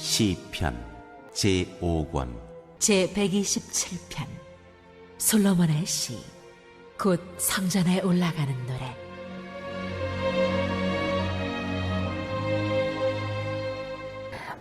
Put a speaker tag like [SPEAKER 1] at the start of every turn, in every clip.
[SPEAKER 1] 시편 제5권.
[SPEAKER 2] 제 127편. 솔로몬의 시. 곧 성전에 올라가는 노래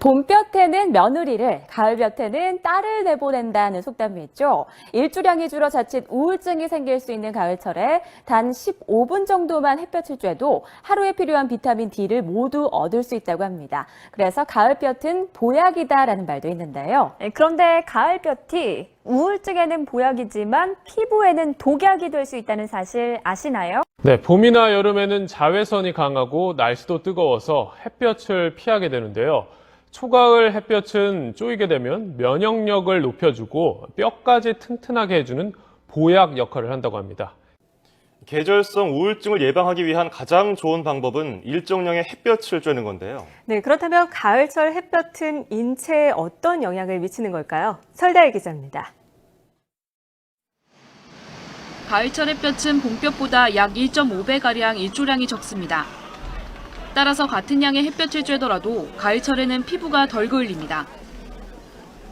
[SPEAKER 3] 봄볕에는 며느리를, 가을볕에는 딸을 내보낸다는 속담이 있죠. 일주량이 줄어 자칫 우울증이 생길 수 있는 가을철에 단 15분 정도만 햇볕을 쬐도 하루에 필요한 비타민 D를 모두 얻을 수 있다고 합니다. 그래서 가을볕은 보약이다라는 말도 있는데요.
[SPEAKER 4] 네, 그런데 가을볕이 우울증에는 보약이지만 피부에는 독약이 될 수 있다는 사실 아시나요?
[SPEAKER 5] 네, 봄이나 여름에는 자외선이 강하고 날씨도 뜨거워서 햇볕을 피하게 되는데요. 초가을 햇볕은 쪼이게 되면 면역력을 높여주고 뼈까지 튼튼하게 해주는 보약 역할을 한다고 합니다.
[SPEAKER 6] 계절성 우울증을 예방하기 위한 가장 좋은 방법은 일정량의 햇볕을 쬐는 건데요.
[SPEAKER 4] 네, 그렇다면 가을철 햇볕은 인체에 어떤 영향을 미치는 걸까요? 설다혜 기자입니다.
[SPEAKER 7] 가을철 햇볕은 봄볕보다 약 1.5배가량 일조량이 적습니다. 따라서 같은 양의 햇볕을 쬐더라도 가을철에는 피부가 덜 그을립니다.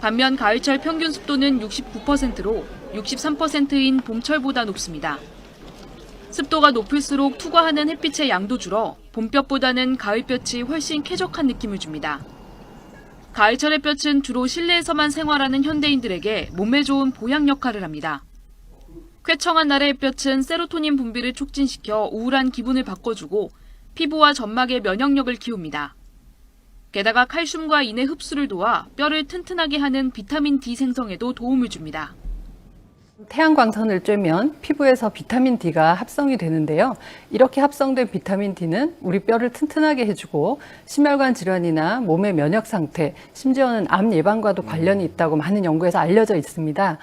[SPEAKER 7] 반면 가을철 평균 습도는 69%로 63%인 봄철보다 높습니다. 습도가 높을수록 투과하는 햇빛의 양도 줄어 봄볕보다는 가을볕이 훨씬 쾌적한 느낌을 줍니다. 가을철 햇볕은 주로 실내에서만 생활하는 현대인들에게 몸에 좋은 보양 역할을 합니다. 쾌청한 날의 햇볕은 세로토닌 분비를 촉진시켜 우울한 기분을 바꿔주고 피부와 점막의 면역력을 키웁니다. 게다가 칼슘과 인의 흡수를 도와 뼈를 튼튼하게 하는 비타민 D 생성에도 도움을 줍니다.
[SPEAKER 8] 태양광선을 쬐면 피부에서 비타민 D가 합성이 되는데요. 이렇게 합성된 비타민 D는 우리 뼈를 튼튼하게 해주고 심혈관 질환이나 몸의 면역 상태, 심지어는 암 예방과도 관련이 있다고 많은 연구에서 알려져 있습니다.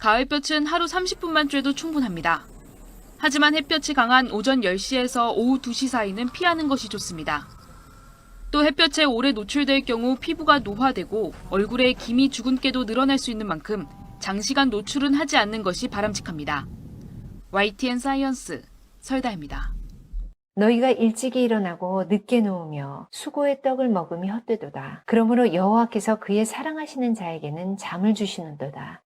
[SPEAKER 7] 가을볕은 하루 30분만 쬐도 충분합니다. 하지만 햇볕이 강한 오전 10시에서 오후 2시 사이는 피하는 것이 좋습니다. 또 햇볕에 오래 노출될 경우 피부가 노화되고 얼굴에 기미 주근깨도 늘어날 수 있는 만큼 장시간 노출은 하지 않는 것이 바람직합니다. YTN 사이언스 설다입니다.
[SPEAKER 9] 너희가 일찍이 일어나고 늦게 누우며 수고의 떡을 먹음이 헛되도다. 그러므로 여호와께서 그의 사랑하시는 자에게는 잠을 주시는도다.